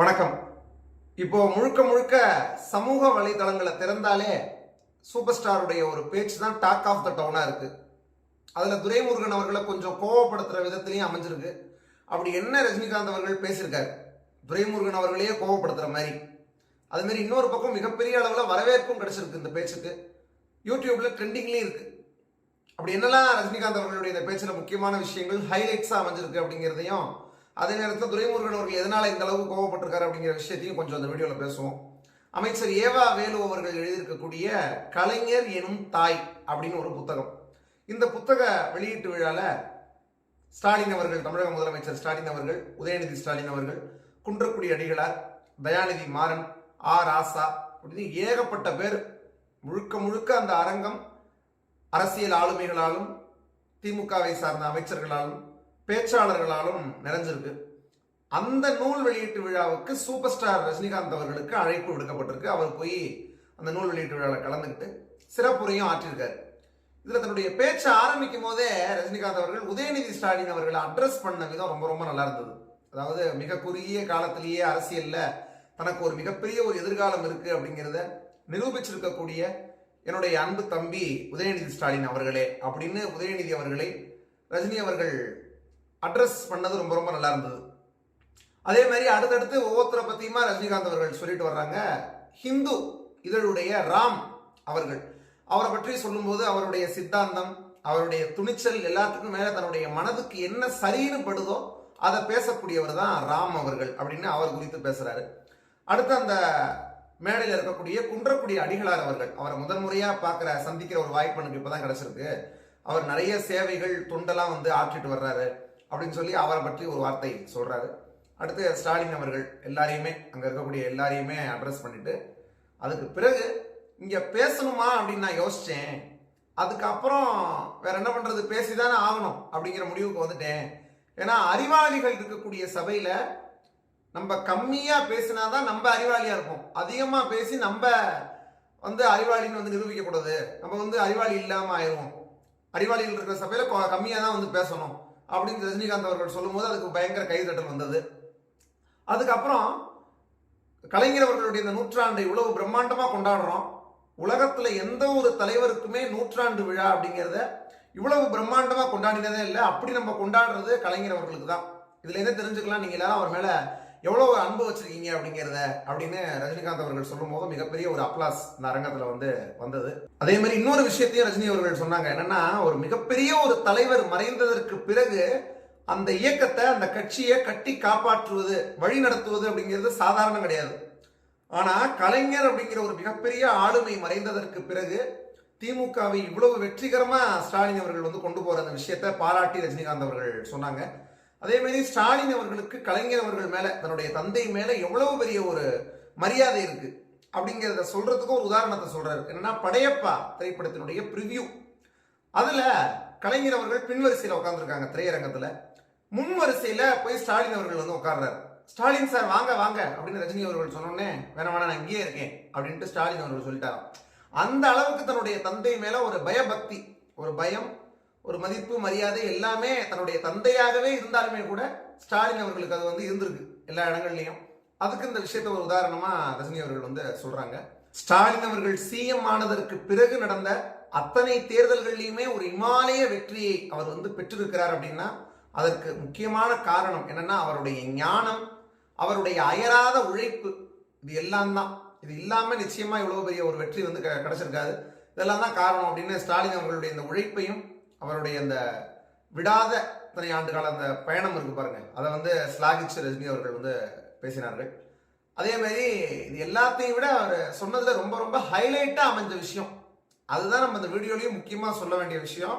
வணக்கம். இப்போ முழுக்க முழுக்க சமூக வலைதளங்களை திறந்தாலே சூப்பர் ஸ்டாருடைய ஒரு பேச்சு தான் டாக் ஆஃப் த டவுனா இருக்கு. அதுல துரைமுருகன் அவர்களை கொஞ்சம் கோவப்படுத்துற விதத்திலையும் அமைஞ்சிருக்கு. அப்படி என்ன ரஜினிகாந்த் அவர்கள் பேசியிருக்காரு? துரைமுருகன் அவர்களையே கோவப்படுத்துற மாதிரி. அது மாதிரி இன்னொரு பக்கம் மிகப்பெரிய அளவில் வரவேற்பும் கிடைச்சிருக்கு இந்த பேச்சுக்கு. யூடியூப்ல ட்ரெண்டிங்லேயும் இருக்கு. அப்படி என்னெல்லாம் ரஜினிகாந்த் அவர்களுடைய இந்த பேச்சில் முக்கியமான விஷயங்கள் ஹைலைட்ஸாக அமைஞ்சிருக்கு அப்படிங்கிறதையும் அதே நேரத்தில் துரைமுருகன் அவர்கள் எதனால் இந்த அளவு கோவப்பட்டிருக்காரு அப்படிங்கிற விஷயத்தையும் கொஞ்சம் அந்த வீடியோவில் பேசுவோம். அமைச்சர் ஏவா வேலு அவர்கள் எழுதியிருக்கக்கூடிய கலைஞர் எனும் தாய் அப்படின்னு ஒரு புத்தகம். இந்த புத்தக வெளியீட்டு விழால ஸ்டாலின் அவர்கள் தமிழக முதலமைச்சர் ஸ்டாலின் அவர்கள் உதயநிதி ஸ்டாலின் அவர்கள் குன்றக்குடி அடிகளார் தயாநிதி மாறன் ஆர் ஆசா அப்படின்னு ஏகப்பட்ட பேர். முழுக்க முழுக்க அந்த அரங்கம் அரசியல் ஆளுமைகளாலும் திமுகவை சார்ந்த அமைச்சர்களாலும் பேச்சாளர்களாலும் நிறைஞ்சிருக்கு. அந்த நூல் வெளியீட்டு விழாவுக்கு சூப்பர் ஸ்டார் ரஜினிகாந்த் அவர்களுக்கு அழைப்பு விடுக்கப்பட்டிருக்கு. அவர் போய் அந்த நூல் வெளியீட்டு விழாவில் கலந்துக்கிட்டு சிறப்புரையும் ஆற்றியிருக்காரு. இதில் தன்னுடைய பேச்சை ஆரம்பிக்கும் போதே ரஜினிகாந்த் அவர்கள் உதயநிதி ஸ்டாலின் அவர்களை அட்ரஸ் பண்ண விதம் ரொம்ப ரொம்ப நல்லா இருந்தது. அதாவது மிக குறுகிய காலத்திலேயே அரசியலில் தனக்கு ஒரு மிகப்பெரிய ஒரு எதிர்காலம் இருக்குது அப்படிங்கிறத நிரூபிச்சிருக்கக்கூடிய என்னுடைய அன்பு தம்பி உதயநிதி ஸ்டாலின் அவர்களே அப்படின்னு உதயநிதி அவர்களை ரஜினி அவர்கள் அட்ரஸ் பண்ணது ரொம்ப ரொம்ப நல்லா இருந்தது. அதே மாதிரி அடுத்தடுத்து ஒவ்வொருத்தரை பத்தியுமா ரஜினிகாந்த் அவர்கள் சொல்லிட்டு வர்றாங்க. ஹிந்து இதழுடைய ராம் அவர்கள். அவரை பற்றி சொல்லும்போது அவருடைய சித்தாந்தம் அவருடைய துணிச்சல் எல்லாத்துக்கும் மேல தன்னுடைய மனதுக்கு என்ன சரின்னு படுதோ அதை பேசக்கூடியவர் தான் ராம் அவர்கள் அப்படின்னு அவர் குறித்து பேசுறாரு. அடுத்து அந்த மேடையில் இருக்கக்கூடிய குன்றக்கூடிய அடிகளார் அவர்கள் அவரை முதன்முறையா பார்க்குற சந்திக்கிற ஒரு வாய்ப்பு எனக்கு இப்பதான் கிடைச்சிருக்கு. அவர் நிறைய சேவைகள் தொண்டெல்லாம் வந்து ஆற்றிட்டு வர்றாரு. அப்படின்னு சொல்லி அவரை பற்றி ஒரு வார்த்தை சொல்கிறாரு அடுத்து ஸ்டாலின் அவர்கள் எல்லாரையுமே அங்கே இருக்கக்கூடிய எல்லாரையுமே அட்ரஸ் பண்ணிட்டு அதுக்கு பிறகு இங்கே பேசணுமா அப்படின்னு நான் யோசிச்சேன். அதுக்கப்புறம் வேற என்ன பண்றது? பேசிதானே ஆகணும் அப்படிங்கிற முடிவுக்கு வந்துட்டேன். ஏன்னா அறிவாளிகள் இருக்கக்கூடிய சபையில் நம்ம கம்மியா பேசினாதான் நம்ம அறிவாளியாக இருக்கும் அதிகமாக பேசி நம்ம வந்து அறிவாளின்னு வந்து நிரூபிக்கக்கூடாது. நம்ம வந்து அறிவாளி இல்லாமல் ஆயிடுவோம். அறிவாளிகள் இருக்கிற சபையில் கம்மியாக தான் வந்து பேசணும். அப்படின்னு ரஜினிகாந்த் அவர்கள் சொல்லும்போது அதுக்கு பயங்கர கைதட்டல் வந்தது. அதுக்கப்புறம் கலைஞர் அவர்களுடைய இந்த நூற்றாண்டை இவ்வளவு பிரம்மாண்டமாக கொண்டாடுறோம். உலகத்தில் எந்த ஒரு தலைவருக்குமே நூற்றாண்டு விழா அப்படிங்கிறத இவ்வளவு பிரம்மாண்டமாக கொண்டாடினதே இல்லை. அப்படி நம்ம கொண்டாடுறது கலைஞர் அவர்களுக்கு தான் இதுல என்ன தெரிஞ்சுக்கலாம்? நீங்க எல்லாரும் அவர் மேலே எவ்வளோ அன்பு வச்சிருக்கீங்க அப்படிங்கிறத அப்படின்னு ரஜினிகாந்த் அவர்கள் சொல்லும் போது மிகப்பெரிய ஒரு அப்ளாஸ் இந்த அரங்கத்தில் வந்து வந்தது. அதே மாதிரி இன்னொரு விஷயத்தையும் ரஜினி அவர்கள் சொன்னாங்க. என்னன்னா ஒரு மிகப்பெரிய ஒரு தலைவர் மறைந்ததற்கு பிறகு அந்த இயக்கத்தை அந்த கட்சியை கட்டி காப்பாற்றுவது வழி நடத்துவது அப்படிங்கிறது சாதாரணம் கிடையாது. ஆனால் கலைஞர் அப்படிங்கிற ஒரு மிகப்பெரிய ஆளுமை மறைந்ததற்கு பிறகு திமுகவை இவ்வளவு வெற்றிகரமாக ஸ்டாலின் அவர்கள் வந்து கொண்டு போகிற அந்த விஷயத்தை பாராட்டி ரஜினிகாந்த் அவர்கள் சொன்னாங்க. அதே மாதிரி ஸ்டாலின் அவர்களுக்கு கலைஞர் அவர்கள் மேல தன்னுடைய தந்தை மேல எவ்வளவு பெரிய ஒரு மரியாதை இருக்கு அப்படிங்கிறத சொல்றதுக்கு ஒரு உதாரணத்தை சொல்றாரு. என்னன்னா படையப்பா திரைப்படத்தினுடைய ப்ரிவ்யூ அதுல கலைஞர் அவர்கள் பின்வரிசையில் உட்காந்துருக்காங்க திரையரங்கத்துல. முன் வரிசையில போய் ஸ்டாலின் அவர்கள் வந்து உட்கார்றாரு. ஸ்டாலின் சார் வாங்க வாங்க அப்படின்னு ரஜினி அவர்கள் சொன்னோன்னே வேணா வேணாம் நான் இங்கேயே இருக்கேன் அப்படின்ட்டு ஸ்டாலின் அவர்கள் சொல்லிட்டாராம். அந்த அளவுக்கு தன்னுடைய தந்தை மேல ஒரு பயபக்தி ஒரு பயம் ஒரு மதிப்பு மரியாதை எல்லாமே தன்னுடைய தந்தையாகவே இருந்தாலுமே கூட ஸ்டாலின் அவர்களுக்கு அது வந்து இருந்திருக்கு எல்லா இடங்கள்லையும். அதுக்கு இந்த விஷயத்த ஒரு உதாரணமா ரஜினி அவர்கள் வந்து சொல்றாங்க. ஸ்டாலின் அவர்கள் சிஎம் ஆனதற்கு பிறகு நடந்த அத்தனை தேர்தல்கள்லையுமே ஒரு இமாலய வெற்றியை அவர் வந்து பெற்றிருக்கிறார் அப்படின்னா அதற்கு முக்கியமான காரணம் என்னன்னா அவருடைய ஞானம் அவருடைய அயராத உழைப்பு இது எல்லாம் தான். இது இல்லாம நிச்சயமா இவ்வளவு பெரிய ஒரு வெற்றி வந்து க- கிடைச்சிருக்காது. இதெல்லாம் தான் காரணம் அப்படின்னு ஸ்டாலின் அவர்களுடைய இந்த உழைப்பையும் அவருடைய அந்த விடாத இத்தனை ஆண்டு கால அந்த பயணம் இருக்கு பாருங்க. அதை வந்து ஸ்லாகிச்சு ரஜினி அவர்கள் வந்து பேசினார்கள். அதே மாதிரி இது எல்லாத்தையும் விட அவர் சொன்னதுல ரொம்ப ரொம்ப ஹைலைட்டா அமைஞ்ச விஷயம். அதுதான் நம்ம இந்த வீடியோலையும் முக்கியமா சொல்ல வேண்டிய விஷயம்.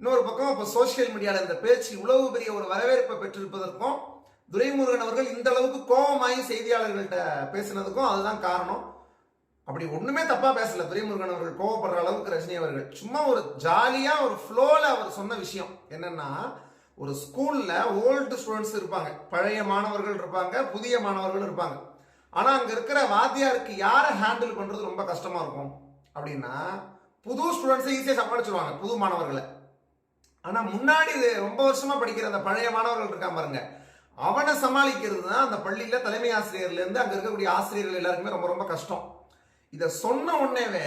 இன்னொரு பக்கம் இப்போ சோஷியல் மீடியால இந்த பேச்சு இவ்வளவு பெரிய ஒரு வரவேற்பை பெற்றிருப்பதற்கும் துரைமுருகன் அவர்கள் இந்த அளவுக்கு கோபமாயி செய்தியாளர்கள்ட்ட பேசினதுக்கும் அதுதான் காரணம். அப்படி ஒண்ணுமே தப்பா பேசல. துரைமுருகன் அவர்கள் கோவப்படுற அளவுக்கு ரஜினி அவர்கள். சும்மா ஒரு ஜாலியா ஒரு ஃப்ளோல அவர் சொன்ன விஷயம் என்னன்னா ஒரு ஸ்கூல்ல ஓல்டு ஸ்டூடெண்ட்ஸ் இருப்பாங்க. பழைய மாணவர்கள் இருப்பாங்க புதிய மாணவர்கள் இருப்பாங்க. ஆனா அங்க இருக்கிற வாத்தியாருக்கு யாரை ஹேண்டில் பண்றது ரொம்ப கஷ்டமா இருக்கும்? அப்படின்னா புது ஸ்டூடெண்ட்ஸை ஈஸியாக சமாளிச்சிருவாங்க புது மாணவர்களை. ஆனா முன்னாடி இது ரொம்ப வருஷமா படிக்கிற அந்த பழைய மாணவர்கள் இருக்காம பாருங்க. அவனை சமாளிக்கிறது தான் அந்த பள்ளியில தலைமை ஆசிரியர்ல இருந்து அங்க இருக்கக்கூடிய ஆசிரியர்கள் எல்லாருக்குமே ரொம்ப ரொம்ப கஷ்டம். இத சொன்ன உடனேவே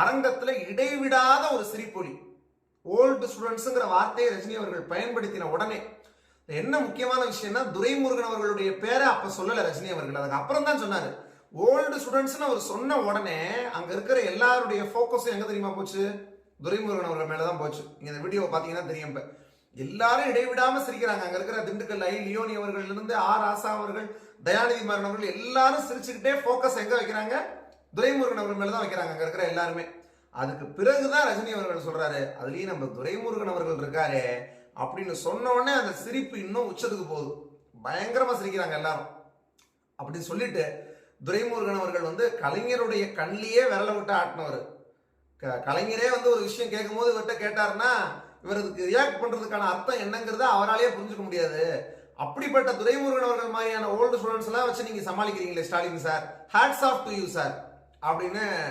அரங்கத்துல இடைவிடாத ஒரு சிரிப்பொலி. ஓல்டு ஸ்டூடெண்ட்ஸுங்கிற வார்த்தையை ரஜினி அவர்கள் பயன்படுத்தின உடனே. என்ன முக்கியமான விஷயம்னா துரைமுருகன் அவர்களுடைய பேரை அப்ப சொல்லல ரஜினி அவர்கள். அதுக்கு அப்புறம் தான் சொன்னாரு. ஓல்டு ஸ்டூடெண்ட்ஸ்னு அவர் சொன்ன உடனே அங்க இருக்கிற எல்லாருடைய ஃபோக்கஸும் எங்க தெரியுமா போச்சு? துரைமுருகன் அவர்கள் மேலதான் போச்சு. நீங்க இந்த வீடியோ பாத்தீங்கன்னா தெரியும் இப்ப. எல்லாரும் இடைவிடாம சிரிக்கிறாங்க. அங்க இருக்கிற திண்டுக்கல் ஐ லியோனி அவர்கள் இருந்து ஆர் ஆசா அவர்கள் தயாநிதி மாறன் அவர்கள் எல்லாரும் சிரிச்சுக்கிட்டே ஃபோக்கஸ் எங்க வைக்கிறாங்க? துரைமுருகன் அவர்கள் தான் வைக்கிறாங்க அங்கே இருக்கிற எல்லாருமே. அதுக்கு பிறகுதான் ரஜினி அவர்கள் சொல்றாரு அதுலயும் நம்ம துரைமுருகன் அவர்கள் இருக்காரே அப்படின்னு சொன்ன உடனே அந்த சிரிப்பு இன்னும் உச்சத்துக்கு போகுது. பயங்கரமா சிரிக்கிறாங்க எல்லாரும். அப்படின்னு சொல்லிட்டு துரைமுருகன் அவர்கள் வந்து கலைஞருடைய கண்ணிலேயே விரல விட்டு ஆட்டினவர். க- கலைஞரே வந்து ஒரு விஷயம் கேட்கும்போது இவர்கிட்ட கேட்டாருன்னா இவருக்கு ரியாக்ட் பண்றதுக்கான அர்த்தம் என்னங்கிறத அவராலேயே புரிஞ்சுக்க முடியாது. அப்படிப்பட்ட துரைமுருகன் அவர்கள் மாதிரியான ஓல்டு ஸ்டூடெண்ட்ஸ் எல்லாம் வச்சு நீங்க சமாளிக்கிறீங்களே Stalin sir hats off to you sir அப்படின்னு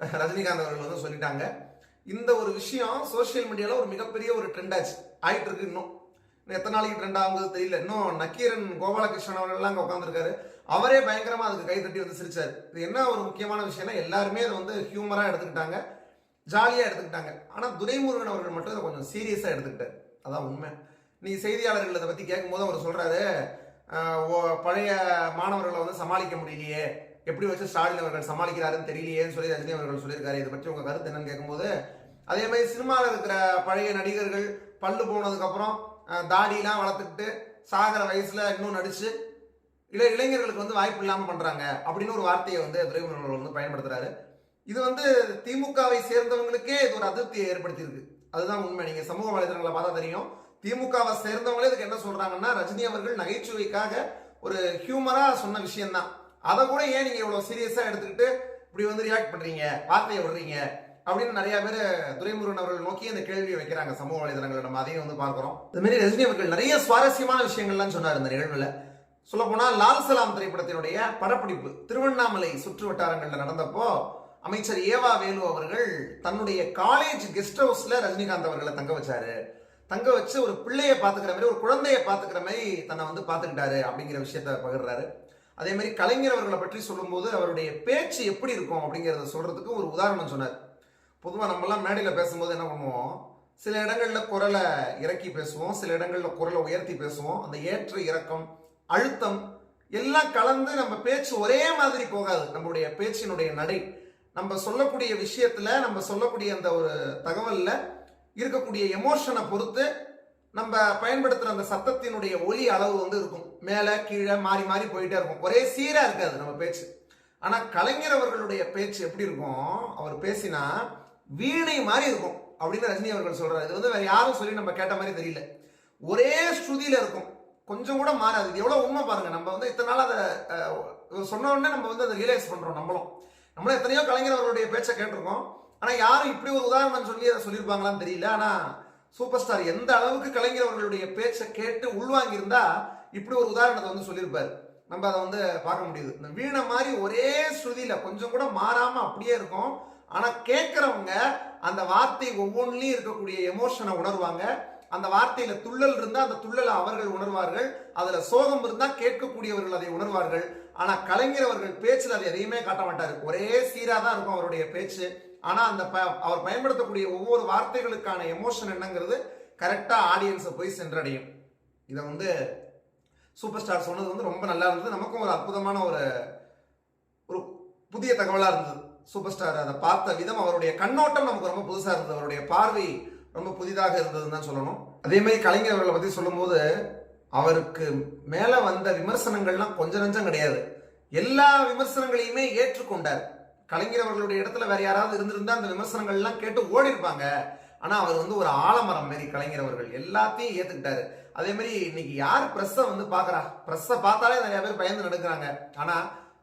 ரஜினிகாந்த் அவர்கள் வந்து சொல்லிட்டாங்க. இந்த ஒரு விஷயம் சோஷியல் மீடியாவில் ஒரு மிகப்பெரிய ஒரு ட்ரெண்ட் ஆச்சு. ஆயிட்டு இருக்கு இன்னும். இன்னும் எத்தனை நாளைக்கு ட்ரெண்ட் ஆகுது தெரியல. இன்னும் நக்கீரன் கோபாலகிருஷ்ணன் அவர்கள்லாம் அங்கே உட்காந்துருக்காரு அவரே பயங்கரமாக அதுக்கு கை தட்டி வந்து சிரிச்சார். இது என்ன ஒரு முக்கியமான விஷயம்னா எல்லாருமே அதை வந்து ஹியூமராக எடுத்துக்கிட்டாங்க. ஜாலியாக எடுத்துக்கிட்டாங்க. ஆனால் துரைமுருகன் அவர்கள் மட்டும் இதை கொஞ்சம் சீரியஸாக எடுத்துக்கிட்டார். அதான் உண்மை. நீ செய்தியாளர்கள் இதை பற்றி கேட்கும்போது அவர் சொல்கிறாரு ஓ- பழைய மாணவர்களை வந்து சமாளிக்க முடியலையே. எப்படி வச்சு ஸ்டாலின் அவர்கள் சமாளிக்கிறாருன்னு தெரியலையேன்னு சொல்லி ரஜினி அவர்கள் சொல்லியிருக்காரு. இதை பற்றி உங்க கருத்து என்னன்னு கேட்கும்போது அதே மாதிரி சினிமாவில் இருக்கிற பழைய நடிகர்கள் பல்லு போனதுக்கப்புறம் தாடிலாம் வளர்த்துக்கிட்டு சாகிற வயசுல இன்னும் நடிச்சு இல்லை இளைஞர்களுக்கு வந்து வாய்ப்பு இல்லாமல் பண்ணுறாங்க அப்படின்னு ஒரு வார்த்தையை வந்து துரைமுருகன் அவர்கள் வந்து பயன்படுத்துறாரு. இது வந்து திமுகவை சேர்ந்தவங்களுக்கே இது ஒரு அதிருப்தியை ஏற்படுத்தியிருக்கு. அதுதான் உண்மை. நீங்கள் சமூக வலைதளங்களை பார்த்தா தெரியும். திமுகவை சேர்ந்தவங்களே இதுக்கு என்ன சொல்றாங்கன்னா ரஜினி அவர்கள் நகைச்சுவைக்காக ஒரு ஹியூமரா சொன்ன விஷயம்தான். அதை கூட ஏன் நீங்க இவ்வளவு சீரியஸா எடுத்துக்கிட்டு இப்படி வந்து ரியாக்ட் பண்றீங்க? வார்த்தையை விடுறீங்க? அப்படின்னு நிறைய பேர் துரைமுருகன் அவர்கள் நோக்கி அந்த கேள்வியை வைக்கிறாங்க. சமூக வலைதளங்கள் நம்ம அதையும் வந்து பார்க்குறோம். இந்த மாதிரி ரஜினி அவர்கள் நிறைய சுவாரஸ்யமான விஷயங்கள்லாம் சொன்னார் இந்த நிகழ்வுல. சொல்லப்போனால் லால் சலாம் திரைப்படத்தினுடைய படப்பிடிப்பு திருவண்ணாமலை சுற்று வட்டாரங்களில் நடந்தப்போ அமைச்சர் ஏவா வேலு அவர்கள் தன்னுடைய காலேஜ் கெஸ்ட் ஹவுஸில் ரஜினிகாந்த் அவர்களை தங்க வச்சாரு. தங்க வச்சு ஒரு பிள்ளையை பார்த்துக்கிற மாதிரி ஒரு குழந்தையை பார்த்துக்கிற மாதிரி தன்னை வந்து பார்த்துக்கிட்டாரு அப்படிங்கிற விஷயத்த பகிர்றாரு. அதே மாதிரி கலைஞர் அவர்களை பற்றி சொல்லும்போது அவருடைய பேச்சு எப்படி இருக்கும் அப்படிங்கிறத சொல்றதுக்கு ஒரு உதாரணம் சொன்னார். பொதுவாக நம்மலாம் மேடையில் பேசும்போது என்ன பண்ணுவோம்? சில இடங்களில் குரலை இறக்கி பேசுவோம் சில இடங்களில் குரலை உயர்த்தி பேசுவோம். அந்த ஏற்ற இறக்கம் அழுத்தம் எல்லாம் கலந்து நம்ம பேச்சு ஒரே மாதிரி போகாது. நம்மளுடைய பேச்சினுடைய நடை. நம்ம சொல்லக்கூடிய விஷயத்துல நம்ம சொல்லக்கூடிய அந்த ஒரு தகவல்ல இருக்கக்கூடிய எமோஷனை பொறுத்து நம்ம பயன்படுத்துகிற அந்த சத்தத்தினுடைய ஒலி அளவு வந்து இருக்கும். மேலே கீழே மாறி மாறி போயிட்டே இருக்கும். ஒரே சீராக இருக்காது நம்ம பேச்சு. ஆனால் கலைஞர் அவர்களுடைய பேச்சு எப்படி இருக்கும்? அவர் பேசினா வீணை மாதிரி இருக்கும் அப்படின்னு ரஜினி அவர்கள் சொல்கிறார் இது வந்து வேறு யாரும் சொல்லி நம்ம கேட்ட மாதிரி தெரியல. ஒரே ஸ்ருதியில் இருக்கும். கொஞ்சம் கூட மாறாது. இது எவ்வளோ உண்மை பாருங்க. நம்ம வந்து இத்தனை நாள் அதை இவர் சொன்ன உடனே நம்ம வந்து அதை ரியலைஸ் பண்ணுறோம் நம்மளும். நம்மளும் எத்தனையோ கலைஞர் அவர்களுடைய பேச்சை கேட்டிருக்கோம். ஆனால் யாரும் இப்படி ஒரு உதாரணம் சொல்லி அதை சொல்லியிருப்பாங்களான்னு தெரியல. ஆனால் சூப்பர் ஸ்டார் எந்த அளவுக்கு கலைஞர் அவர்களுடைய பேச்சை கேட்டு உள்வாங்கியிருந்தா இப்படி ஒரு உதாரணத்தை வந்து சொல்லியிருப்பார். நம்ம அதை வந்து பார்க்க முடியுது. இந்த வீணை மாதிரி ஒரே ஸ்ருதியில் கொஞ்சம் கூட மாறாம அப்படியே இருக்கும். ஆனா கேட்கறவங்க அந்த வார்த்தை ஒவ்வொன்றிலையும் இருக்கக்கூடிய எமோஷனை உணர்வாங்க. அந்த வார்த்தையில துள்ளல் இருந்தா அந்த துள்ளலை அவர்கள் உணர்வார்கள். அதுல சோகம் இருந்தா கேட்கக்கூடியவர்கள் அதை உணர்வார்கள். ஆனால் கலைஞர் அவர்கள் பேச்சில் அது எதையுமே காட்ட மாட்டார். ஒரே சீராக தான் இருக்கும் அவருடைய பேச்சு. ஆனால் அந்த ப- அவர் பயன்படுத்தக்கூடிய ஒவ்வொரு வார்த்தைகளுக்கான எமோஷன் என்னங்கிறது கரெக்டாக ஆடியன்ஸை போய் சென்றடையும். இதை வந்து சூப்பர் ஸ்டார் சொன்னது வந்து ரொம்ப நல்லா இருந்தது. நமக்கும் ஒரு அற்புதமான ஒரு ஒரு புதிய தகவலாக இருந்தது. சூப்பர் ஸ்டார் அதை பார்த்த விதம் அவருடைய கண்ணோட்டம் நமக்கு ரொம்ப புதுசாக இருந்தது. அவருடைய பார்வை ரொம்ப புதிதாக இருந்ததுன்னு தான் சொல்லணும். அதே மாதிரி கலைஞர் அவர்களை பற்றி சொல்லும்போது அவருக்கு மேல வந்த விமர்சனங்கள்லாம் கொஞ்சம் நஞ்சம் கிடையாது. எல்லா விமர்சனங்களையுமே ஏற்றுக்கொண்டார். கலைஞர் அவர்களுடைய இடத்துல வேற யாராவது இருந்திருந்தா அந்த விமர்சனங்கள்லாம் கேட்டு ஓடி இருப்பாங்க ஆனா அவர் வந்து ஒரு ஆலமரம் மாரி கலைஞர் அவர்கள் எல்லாத்தையும் ஏத்துக்கிட்டாரு. அதே மாதிரி இன்னைக்கு யார் ப்ரெஸ்ஸை வந்து பாக்குறா? பிரஸ்ஸை பார்த்தாலே நிறைய பேர் பயந்து நடக்கிறாங்க ஆனா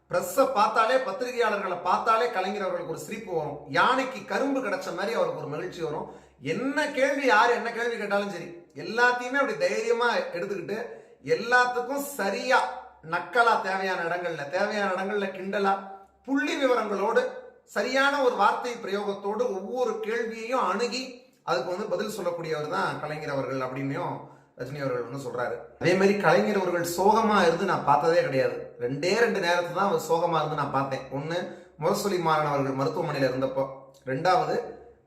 ப்ரெஸ்ஸை பார்த்தாலே பத்திரிகையாளர்களை பார்த்தாலே கலைஞர் அவர்களுக்கு ஒரு சிரிப்பு வரும். யானைக்கு கரும்பு கிடைச்ச மாதிரி அவருக்கு ஒரு மகிழ்ச்சி வரும். என்ன கேள்வி யார் என்ன கேள்வி கேட்டாலும் சரி எல்லாத்தையுமே அப்படி தைரியமா எடுத்துக்கிட்டு எல்லாத்துக்கும் சரியா நக்கலா தேவையான இடங்கள்ல தேவையான இடங்கள்ல கிண்டலா புள்ளி விவரங்களோடு சரியான ஒரு வார்த்தை பிரயோகத்தோடு ஒவ்வொரு கேள்வியையும் அணுகி அதுக்கு வந்து பதில் சொல்லக்கூடியவர் தான் கலைஞர் அவர்கள் அப்படின்னும் ரஜினி அவர்கள் ஒன்று சொல்றாரு. அதே மாதிரி கலைஞர் அவர்கள் சோகமா இருந்து நான் பார்த்ததே கிடையாது. ரெண்டே ரெண்டு நேரத்துல தான் அவர் சோகமா இருந்து நான் பார்த்தேன். ஒன்று முரசொலி மாறன் அவர்கள் மருத்துவமனையில் இருந்தப்போ. ரெண்டாவது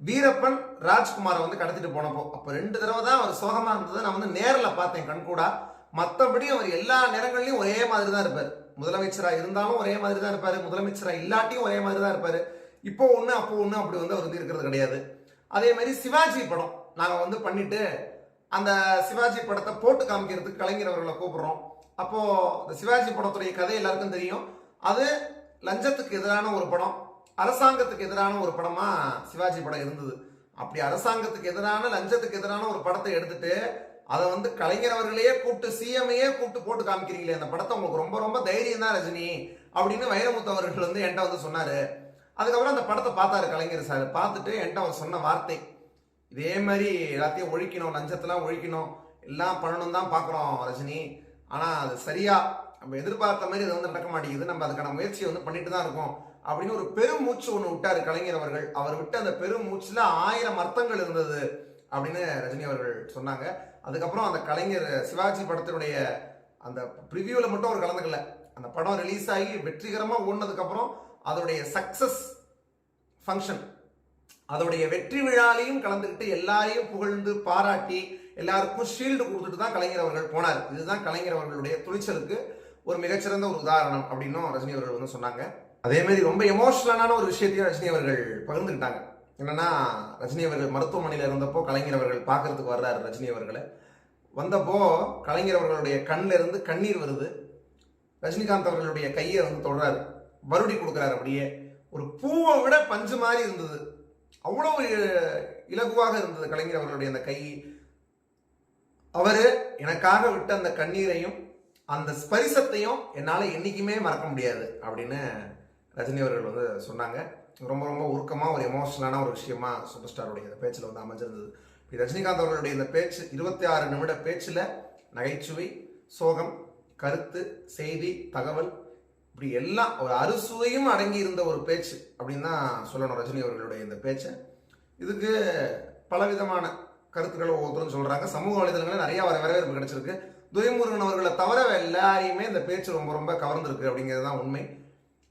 வீரப்பன் ராஜ்குமாரை வந்து கடத்திட்டு போனப்போ அப்போ ரெண்டு தடவை தான் அவர் சோகமா இருந்ததை நான் வந்து நேரில் பார்த்தேன் கண்கூடா. மற்றபடி அவர் எல்லா நேரங்கள்லையும் ஒரே மாதிரி தான் இருப்பார். முதலமைச்சராக இருந்தாலும் ஒரே மாதிரி தான் இருப்பார். முதலமைச்சரா இல்லாட்டியும் ஒரே மாதிரி தான் இருப்பார். இப்போ ஒன்று அப்போ ஒன்று அப்படி வந்து அவர் வந்து இருக்கிறது கிடையாது. அதே மாதிரி சிவாஜி படம் நாங்கள் வந்து பண்ணிட்டு அந்த சிவாஜி படத்தை போட்டு காமிக்கிறதுக்கு கலைஞர் அவர்களை கூப்பிடுறோம். அப்போது இந்த சிவாஜி படத்துடைய கதை எல்லாருக்கும் தெரியும். அது லஞ்சத்துக்கு எதிரான ஒரு படம். அரசாங்கத்துக்கு எதிரான ஒரு படமா சிவாஜி படம் இருந்தது. அப்படி அரசாங்கத்துக்கு எதிரான லஞ்சத்துக்கு எதிரான ஒரு படத்தை எடுத்துட்டு அதை வந்து கலைஞர் அவர்களையே கூப்பிட்டு சிஎம்ஐயே கூப்பிட்டு போட்டு காமிக்கிறீங்களே அந்த படத்தை உங்களுக்கு ரொம்ப ரொம்ப தைரியம் தான் ரஜினி அப்படின்னு வைரமுத்து அவர்கள் வந்து என்கிட்ட வந்து சொன்னாரு. அதுக்கப்புறம் அந்த படத்தை பார்த்தாரு கலைஞர் சார். பார்த்துட்டு என்கிட்ட அவர் சொன்ன வார்த்தை இதே மாதிரி எல்லாத்தையும் ஒழிக்கணும் லஞ்சத்தெல்லாம் ஒழிக்கணும் எல்லாம் பண்ணணும் தான் பார்க்குறோம் ரஜினி. ஆனால் அது சரியா நம்ம எதிர்பார்த்த மாதிரி அது வந்து நடக்க மாட்டேங்குது. நம்ம அதுக்கான முயற்சியை வந்து பண்ணிட்டு தான் இருக்கோம். அப்படின்னு ஒரு பெரும் மூச்சு ஒன்று விட்டாரு கலைஞர் அவர்கள். அவர் விட்ட அந்த பெரும் மூச்சுல ஆயிரம் அர்த்தங்கள் இருந்தது அப்படின்னு ரஜினி அவர்கள் சொன்னாங்க. அதுக்கப்புறம் அந்த கலைஞர் சிவாஜி படத்தினுடைய அந்த ப்ரிவியூவில் மட்டும் அவர் கலந்துக்கல. அந்த படம் ரிலீஸ் ஆகி வெற்றிகரமாக ஓடினதுக்கப்புறம் அதோடைய சக்சஸ் ஃபங்க்ஷன் அதோடைய வெற்றி விழாலையும் கலந்துக்கிட்டு எல்லாரையும் புகழ்ந்து பாராட்டி எல்லாருக்கும் ஷீல்டு கொடுத்துட்டு தான் கலைஞர் அவர்கள் போனார். இதுதான் கலைஞர் அவர்களுடைய துணிச்சலுக்கு ஒரு மிகச்சிறந்த ஒரு உதாரணம் அப்படின்னும் ரஜினி அவர்கள் வந்து சொன்னாங்க. அதே மாதிரி ரொம்ப எமோஷனலான ஒரு விஷயத்தையும் ரஜினி அவர்கள் பகிர்ந்துக்கிட்டாங்க. என்னன்னா ரஜினி அவர்கள் மருத்துவமனையில் இருந்தப்போ கலைஞர் அவர்கள் பார்க்கறதுக்கு வர்றாரு ரஜினி அவர்களை. வந்தப்போ கலைஞர் அவர்களுடைய கண்ணில் இருந்து கண்ணீர் வருது. ரஜினிகாந்த் அவர்களுடைய கையை வந்து தொடர்றாரு மறுபடி கொடுக்குறாரு அப்படியே. ஒரு பூவை விட பஞ்சு மாதிரி இருந்தது. அவ்வளோ இலகுவாக இருந்தது கலைஞர் அவர்களுடைய அந்த கை. அவர் எனக்காக விட்ட அந்த கண்ணீரையும் அந்த ஸ்பரிசத்தையும் என்னால் என்றைக்குமே மறக்க முடியாது அப்படின்னு ரஜினி அவர்கள் வந்து சொன்னாங்க. ரொம்ப ரொம்ப உருக்கமாக ஒரு எமோஷனலான ஒரு விஷயமா சூப்பர் ஸ்டாருடைய அந்த பேச்சில் வந்து அமைஞ்சிருந்தது. இப்ப ரஜினிகாந்த் அவர்களுடைய இந்த பேச்சு இருபத்தி ஆறு நிமிட பேச்சில் நகைச்சுவை சோகம் கருத்து செய்தி தகவல் இப்படி எல்லாம் ஒரு அறுசுவையும் அடங்கி இருந்த ஒரு பேச்சு அப்படின்னு தான் சொல்லணும் ரஜினி அவர்களுடைய இந்த பேச்சை. இதுக்கு பலவிதமான கருத்துக்கள் ஒவ்வொருத்தரும் சொல்கிறாங்க சமூக வலைதளங்களில் நிறைய வர வரவேற்பு கிடைச்சிருக்கு. துரைமுருகன் அவர்களை தவிர எல்லாரையுமே இந்த பேச்சு ரொம்ப ரொம்ப கவர்ந்திருக்கு அப்படிங்கிறது தான் உண்மை.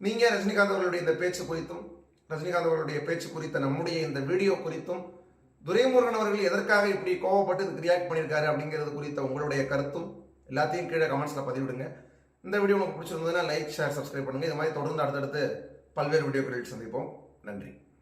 நீங்க ரஜினிகாந்த் அவர்களுடைய இந்த பேச்சு குறித்தும் ரஜினிகாந்த் அவர்களுடைய பேச்சு குறித்த நம்முடைய இந்த வீடியோ குறித்தும் துரைமுருகன் அவர்கள் எதற்காக இப்படி கோவப்பட்டு இதுக்கு ரியாக்ட் பண்ணியிருக்காரு அப்படிங்கிறது குறித்த உங்களுடைய கருத்தும் எல்லாத்தையும் கீழே கமெண்ட்ஸில் பதிவிடுங்க. இந்த வீடியோ உங்களுக்கு பிடிச்சிருந்ததுன்னா லைக் ஷேர் சப்ஸ்கிரைப் பண்ணுங்கள் இது மாதிரி தொடர்ந்து அடுத்தடுத்து பல்வேறு வீடியோக்களில் சந்திப்போம். நன்றி.